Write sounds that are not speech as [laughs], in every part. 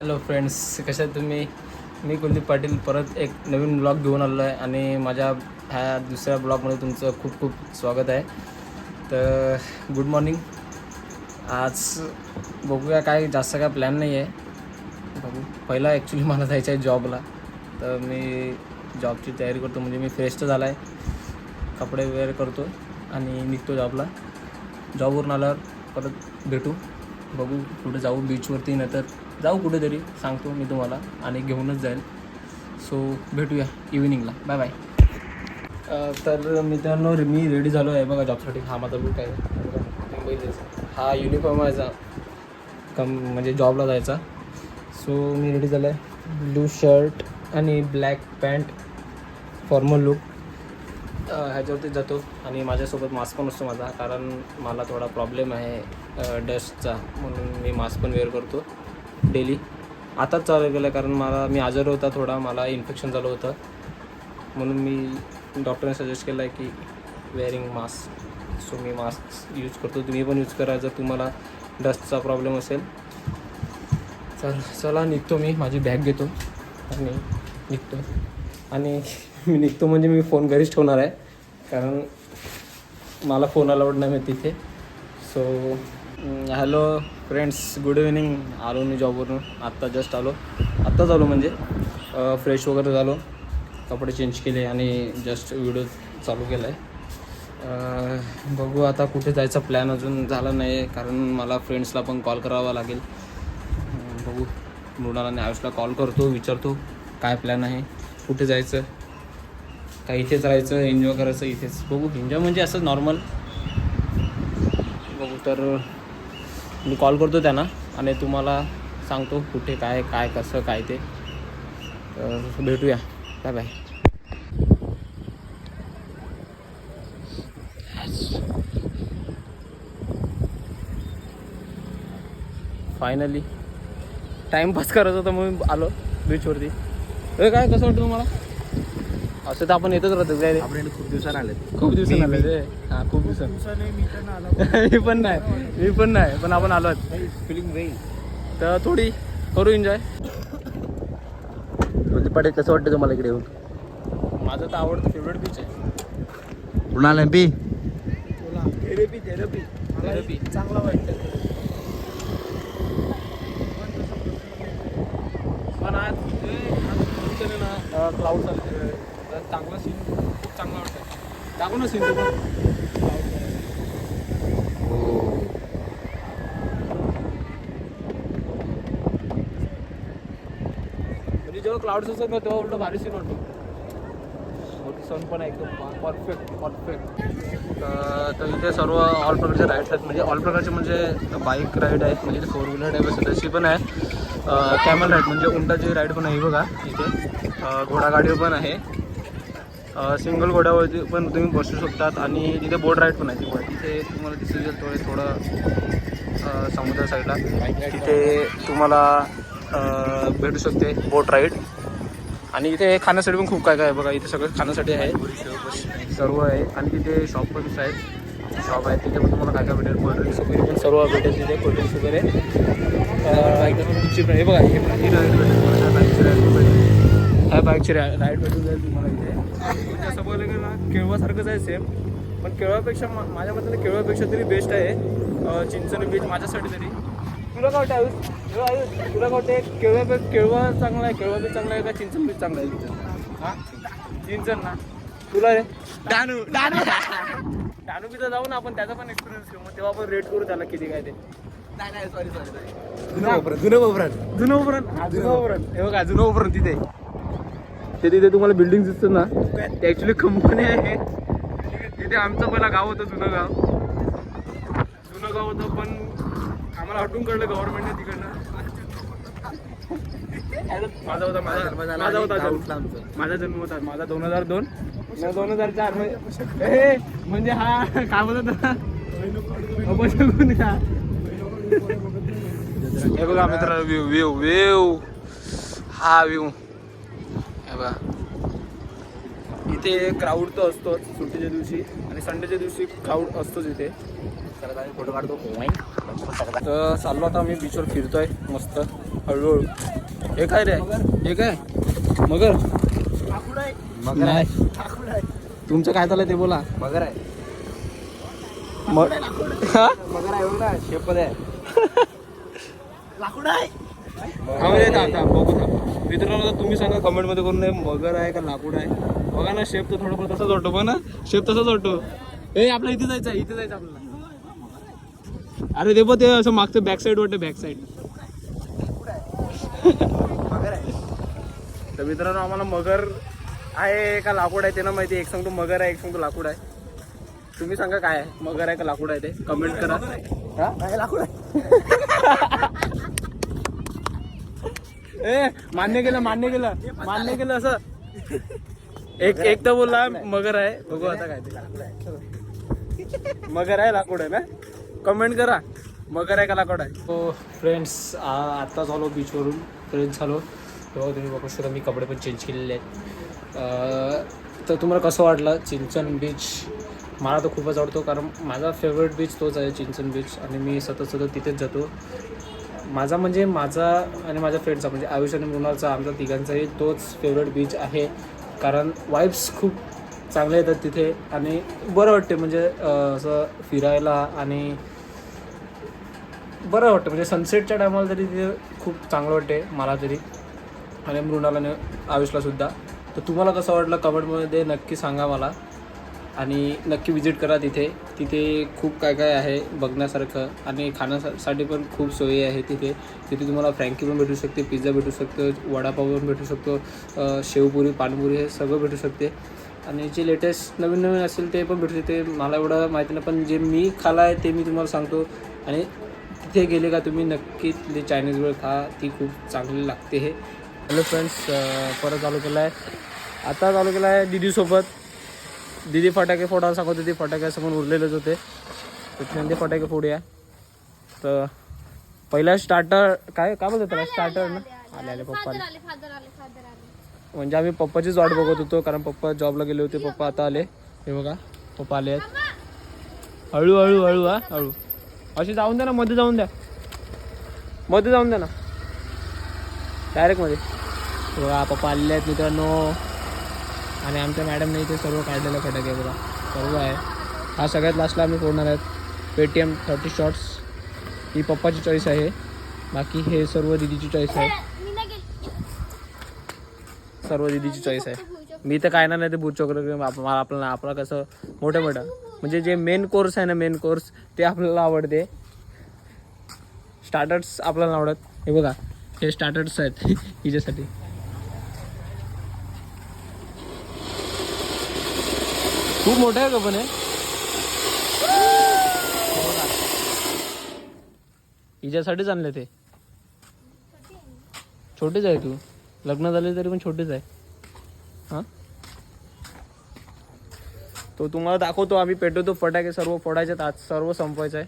Hello friends कशा आहेत तुम्ही? मी कुलदीप पाटील परत एक नवीन ब्लॉग घेऊन आलो आहे आणि माझ्या ह्या दुसऱ्या ब्लॉगमध्ये तुमचं खूप खूप स्वागत आहे. तर गुड मॉर्निंग आज बघूया काय जास्त काय प्लॅन नाही आहे बघू. पहिला ॲक्च्युली मला जायचं आहे जॉबला तर मी जॉबची तयारी करतो म्हणजे मी फ्रेश तर झाला आहे कपडे वेअर करतो आणि निघतो जॉबला जॉबवरून आल्यावर परत भेटू. बघू कुठे जाऊ बीचवरती नाही तर जाऊ कुठेतरी सांगतो मी तुम्हाला आणि घेऊनच जाईल. सो भेटूया इव्हिनिंगला बाय बाय तर मित्रांनो मी रेडी झालो आहे बघा जॉबसाठी हा माझा लुक आहे. हा युनिफॉर्म आहे कम म्हणजे जॉबला जायचा. सो मी रेडी झालो आहे ब्लू शर्ट आणि ब्लॅक पॅन्ट फॉर्मल लुक ह्याच्यावरती जातो आणि माझ्यासोबत मास्क पण असतो माझा कारण मला थोडा प्रॉब्लेम आहे डस्टचा म्हणून मी मास्क पण वेअर करतो डेली आताच चालू केलं आहे कारण मला मी आजार होता थोडा मला इन्फेक्शन झालं होतं. म्हणून मी डॉक्टरने सजेस्ट केलं आहे की वेअरिंग मास्क सो मी मास्क यूज करतो. तुम्ही पण यूज करा. जर तुम्हाला डस्टचा प्रॉब्लेम असेल चल चला निघतो मी. माझी बॅग घेतो आणि निघतो. आणि मी निघतो म्हणजे मी फोन घरीच ठेवणार आहे. कारण मला फोन अलाउड नाही मी तिथे so hello friends good evening आलो मी जॉबवरून आत्ता जस्ट आलो. आत्ताच आलो म्हणजे फ्रेश वगैरे झालो. कपडे चेंज केले आणि जस्ट व्हिडिओ चालू केला आहे बघू आता कुठे जायचा प्लॅन अजून झाला नाही. कारण मला फ्रेंड्सला पण कॉल करावा लागेल. बघू. मृणाला आणि आयुषला कॉल करतो विचारतो काय प्लॅन आहे कुठे जायचं? का इथेच राहायचं एन्जॉय करायचं इथेच. बघू एन्जॉय म्हणजे असं नॉर्मल बघू तर मी कॉल करतो त्यांना आणि तुम्हाला सांगतो कुठे काय काय कसं काय ते. तर भेटूया. बाय बाय फायनली टाईमपास करायचं होता मग आलो बीचवरती अरे काय कसं वाटतं तुम्हाला? असं तर आपण येतच राहतो काय रे आपण खूप दिवसात आले खूप दिवसांनी आले रे हां खूप दिवसांनी. मी पण नाही. मी पण नाही पण आपण आलो फिलिंग वेल तर थोडी करू एन्जॉय प्रदीप पाटील कसं वाटतं तुम्हाला इकडे येऊन? माझं तर आवडतं फेवरेट बीच आहे. Kunal M P therapy therapy therapy चांगला वाटतं. पण आज क्लाउड आले. चांगला सीन खूप चांगला वाटतं टाकू ना सीन म्हणजे जेव्हा क्लाउड्स असतात ना तेव्हा उलट भारी सीन वाटतो. मोठी सन पण आहे एकदम परफेक्ट परफेक्ट तर इथे सर्व ऑल प्रकारचे राईड्स आहेत. म्हणजे ऑल प्रकारचे म्हणजे बाईक राईड आहेत म्हणजे फोर व्हीलर टाईप असं तशी पण आहे कॅमल राईड म्हणजे उंटाची राईड पण आहे बघा इथे. घोडागाडी पण आहे. सिंगल घोड्यावरती पण तुम्ही बसू शकतात आणि तिथे बोट राईड पण आहे. ती बघा. तिथे तुम्हाला दिसेल थोडे थोडं समुद्र साईडला तिथे तुम्हाला भेटू शकते बोट राईड. आणि इथे खाण्यासाठी पण खूप काय काय आहे बघा इथे सगळं खाण्यासाठी आहे. सर्व आहे. आणि तिथे शॉप पण आहेत शॉप आहे. तिथे पण तुम्हाला काय काय भेटेल? कोल्ड्रिंक्स वगैरे पण सर्व भेटेल तिथे कोल्ड्रिंक्स वगैरे. एकदम आहे. हे बघा हे ह्या बाईकची बाईकची राईड भेटून जाईल तुम्हाला इथे. असं बघायला गेलं ना केळवासारखंच आहे सेम पण केळवापेक्षा मा- माझ्या मते केळवापेक्षा तरी बेस्ट आहे चिंचणी बीच माझ्यासाठी तरी. तुला काय वाटतं आयुष? तुला आयुष तुला काय वाटतं केळवा केळवा चांगला आहे केळवा बीच चांगला आहे का चिंचण बीच चांगला आहे तिथं? हां? चिंचण ना. तुला रे? डानू डानू डानू बीचा जाऊ ना आपण त्याचा पण एक्सपिरियन्स घेऊ. मग तेव्हा आपण रेट करू त्याला किती काय ते. नाही नाही सॉरी सॉरी जुनं वापरत जुनं वापरत जुनं उपरण हा जुनं उपरण हे बघा जुनं उपरण तिथे. ते तिथे तुम्हाला बिल्डिंग दिसतं ना. ते ॲक्च्युली कंपनी आहे. तिथे आमचं पहिला गाव होतं जुनं गाव. जुनं गाव होतं पण आम्हाला हटून कळलं गव्हर्नमेंटने तिकडनं. माझा होता माझा. माझा होता जन्म. माझा जन्म होता. माझा दोन हजार दोन. दोन हजार चार. म्हणजे म्हणजे हा काय बोलत होता? हे बघा मित्र व्ह्यू व्ह्यू व्ह्यू हा व्ह्यू हे बघा. इथे क्राऊड तर असतोच सुट्टीच्या दिवशी आणि संडेच्या दिवशी क्राऊड असतोच इथे. फोटो काढतो. तर चाललो आता मी बीचवर फिरतोय मस्त हळूहळू. हे काय रे? हे काय? मगर. नाही. तुमचं काय झालं ते बोला. मगर आहे. मग हा? मगर आहे शेपद आहे. [laughs] लाकूड आहे. बघू थांब. मित्रांनो तुम्ही सांगा कमेंटमध्ये करून मगर आहे का लाकूड आहे? बघा ना शेप तर थोडंफार तसाच वाटतो बघ ना शेप तसाच वाटतो ए आपल्या इथे जायचं आहे, इथे जायचं आपल्याला. अरे ते पण ते असं मागचं बॅक साईड वाटतं बॅक साईड मगर आहे. तर मित्रांनो आम्हाला मगर आहे का लाकूड आहे ते ना माहिती एक सांगतो मगर आहे एक सांगतो लाकूड आहे. तुम्ही सांगा काय आहे? मगर आहे का लाकूड आहे ते? कमेंट करा. हा? लाकूड आहे. ए मान्य केलं मान्य केलं मान्य केलं असं. एक एक तर बोलला मगर आहे. बघू आता काय ते मगर आहे लाकूड आहे ना? कमेंट करा. मगर आहे का लाकूड आहे? हो फ्रेंड्स आत्ताच आलो बीचवरून फ्रेंड्स झालो तेव्हा तुम्ही बघू शकता मी कपडे पण चेंज केलेले आहेत. तर तुम्हाला कसं वाटलं चिंचन बीच मला तर खूपच आवडतो कारण माझा फेवरेट बीच तोच आहे चिंचन बीच आणि मी सतत सतत तिथेच जातो. माझा म्हणजे माझा आणि माझ्या फ्रेंडचा म्हणजे आयुष आणि मृणालचा आमचा तिघांचाही तोच फेवरेट बीच आहे. कारण वाईब्स खूप चांगले येतात तिथे आणि बरं वाटते म्हणजे असं फिरायला आणि बरं वाटतं. म्हणजे सनसेटच्या टायमाला तरी तिथे खूप चांगलं वाटते मला तरी आणि मृणाला आणि आयुषला सुद्धा. तर तुम्हाला कसं वाटलं? कमेंटमध्ये नक्की सांगा मला. आणि नक्की विजिट करा तिथे. तिथे खूप काय काय आहे बघण्यासारखं आणि खाण्यासाठी पण खूप सोयी आहे तिथे. तिथे तुम्हाला फ्रँकी पण भेटू शकते पिझ्झा भेटू शकतो वडापाव पण भेटू शकतो शेवपुरी पाणीपुरी हे सगळं भेटू शकते. आणि जे लेटेस्ट नवीन नवीन असेल ते पण भेटू शकते. मला एवढं माहिती नाही पण जे मी खाला आहे ते मी तुम्हाला सांगतो. आणि तिथे गेले का तुम्ही नक्की तिथे चायनीज वेळ खा ती खूप चांगली लागते हे. हॅलो फ्रेंड्स परत चालू केला आहे आता चालू केला आहे दीदीसोबत. दीदी फटाके फोडायला सांगत होती फटाके समोर उरलेलेच होते. त्याच्यानंतर फटाके फोडूया. तर पहिला स्टार्टर काय काय बोलतो त्याला? स्टार्टर ना? आले आले पप्पा म्हणजे आम्ही पप्पाचीच वाट बघत होतो कारण पप्पा जॉबला गेले होते पप्पा आता आले. हे बघा पप्पा आले आहेत. हळू हळू हळू हा हळू. अशी जाऊन द्या ना मध्ये जाऊन द्या मध्ये जाऊन द्या ना. डायरेक्टमध्ये. बघा पप्पा आलेले आहेत मित्रांनो. आणि आमच्या मॅडमने इथे सर्व काढलेलं फटाके बघा. सर्व आहे. हा सगळ्यात लास्टला आम्ही फोडणार आहेत. पेटीएम थर्टी शॉट्स ही पप्पाची चॉईस आहे. बाकी हे सर्व दिदीची चॉईस आहे. सर्व दिदीची चॉईस आहे. मी तर काय नाही ते भूत चक्र मला आपल्याला आपला कसं मोठं मोठं. म्हणजे जे मेन कोर्स आहे ना मेन कोर्स ते आपल्याला आवडते. स्टार्टर्स आपल्याला आवडत. हे बघा. हे स्टार्टर्स आहेत. [laughs] हिच्यासाठी. खूप मोठं आहे का पण हे. हिच्यासाठीच आणले ते. छोटेच आहे तू. लग्न झाले तरी पण छोटेच आहे. हां? तो तुम्हाला दाखवतो आम्ही पेटवतो फटाके सर्व फोडायचे आहेत आज सर्व संपवायचं आहे.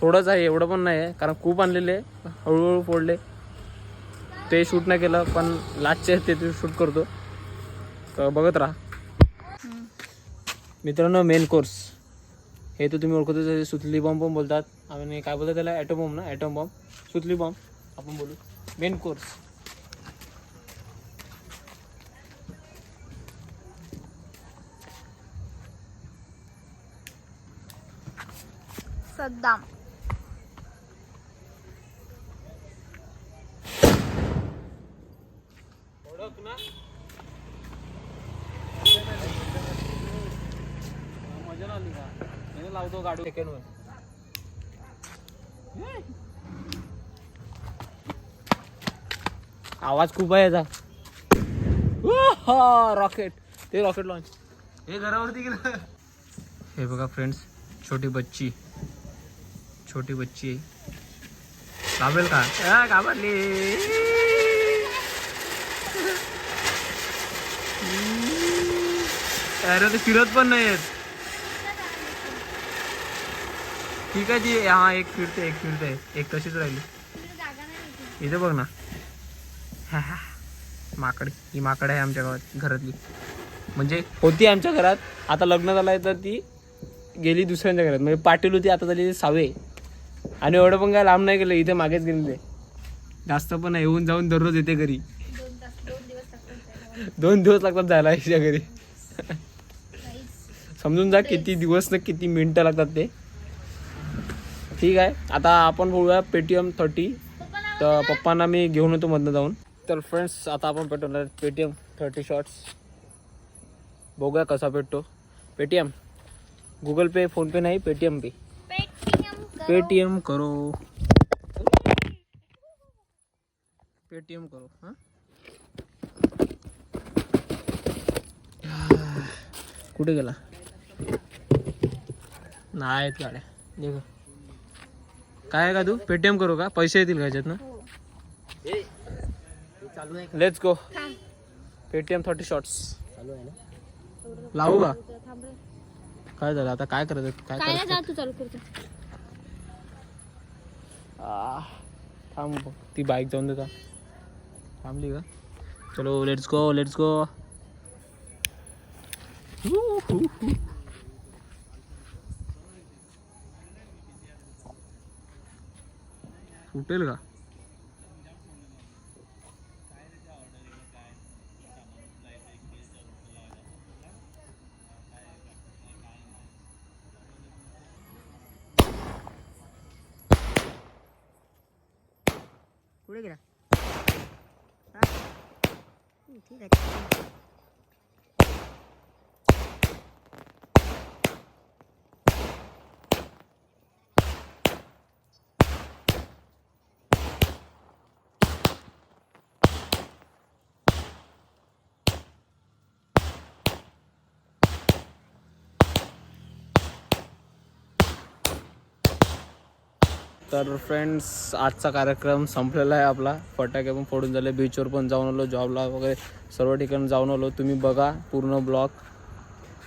थोडंच आहे एवढं पण नाही आहे कारण खूप आणलेले हळूहळू फोडले. ते शूट नाही केलं पण लास्टचे ते ते शूट करतो. तर बघत राहा. मित्रांनो मेन कोर्स हे तर तुम्ही ओळखतो ते सुतली बॉम्ब पण बोलतात. आणि काय बोलतात त्याला? ॲटम बॉम्ब ना? ॲटम बॉम्ब सुतली बॉम्ब आपण बोलू. Main course Saddam. ओळख ना मजा नाही आली का याने लावतो गाडी. सेकंडवर. आवाज खूप आहे याचा. रॉकेट. ते रॉकेट लॉन्च हे घरावरती गेलं. हे बघा फ्रेंड्स छोटी बच्ची. छोटी बच्ची आहे. घाबरेल का? घाबरली. अरे ते फिरत पण नाही आहेत ठीक आहे जी हा एक फिरते एक फिरते. एक तशीच राहिली. इथे बघ ना. [laughs] माकड ही माकड आहे आमच्या गावात घरातली. म्हणजे होती आमच्या घरात. आता लग्न झालं आहे तर ती गेली दुसऱ्यांच्या घरात. म्हणजे पाटील होती आता झाली सावे. आणि एवढं पण काय लांब नाही गेलं इथे मागेच गेले जास्त पण नाही येऊन जाऊन दररोज येते घरी. दोन दिवस लागतात जायला हिच्या घरी. [laughs] समजून जा किती दिवस ना किती मिनिटं लागतात ते. ठीक आहे. आता आपण बोलूया पेटीएम थर्टी तर पप्पांना मी घेऊन येतो मधनं जाऊन. तर फ्रेंड्स आता आपण पेटवणार पेटीएम थर्टी शॉर्ट्स बघूया कसा पेटतो. पेटीएम गुगल पे फोनपे नाही पेटीएम पे पेटीएम करो. पेटीएम करो हां? कुठे गेला? नाही आहेत गाड्या. देख काय आहे का तू? पेटीएम करू का? पैसे येतील का ह्याच्यातनं चालू आहे let's go Paytm thirty shorts चालू आहे ना? लावू का. काय झालं? आता काय काय काय करतो आह, थांब. ती बाईक जाऊन देता थांबली का? चलो लेट्स गो लेट्स गो फुटेल का? कुठे गेला. ठीक आहे. तर फ्रेंड्स आजचा कार्यक्रम संपलेला आहे आपला. फटाके पण फोडून झाले बीचवर पण जाऊन आलो जॉबला वगैरे सर्व ठिकाणी जाऊन आलो. तुम्ही बघा पूर्ण ब्लॉग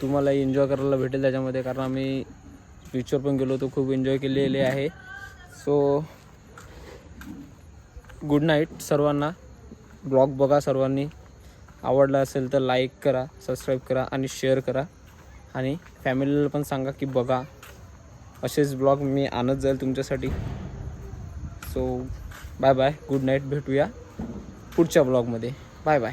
तुम्हाला एन्जॉय करायला भेटेल त्याच्यामध्ये कारण आम्ही बीचवर पण गेलो होतो खूप एन्जॉय केलेले आहे. सो गुड नाईट सर्वांना. ब्लॉग बघा सर्वांनी. आवडला असेल तर लाईक करा सबस्क्राईब करा आणि शेअर करा. आणि फॅमिलीला पण सांगा की बघा. असेच ब्लॉग मी आणत जाईल तुमच्यासाठी. So bye bye good night भेटूया पुढच्या ब्लॉगमध्ये बाय बाय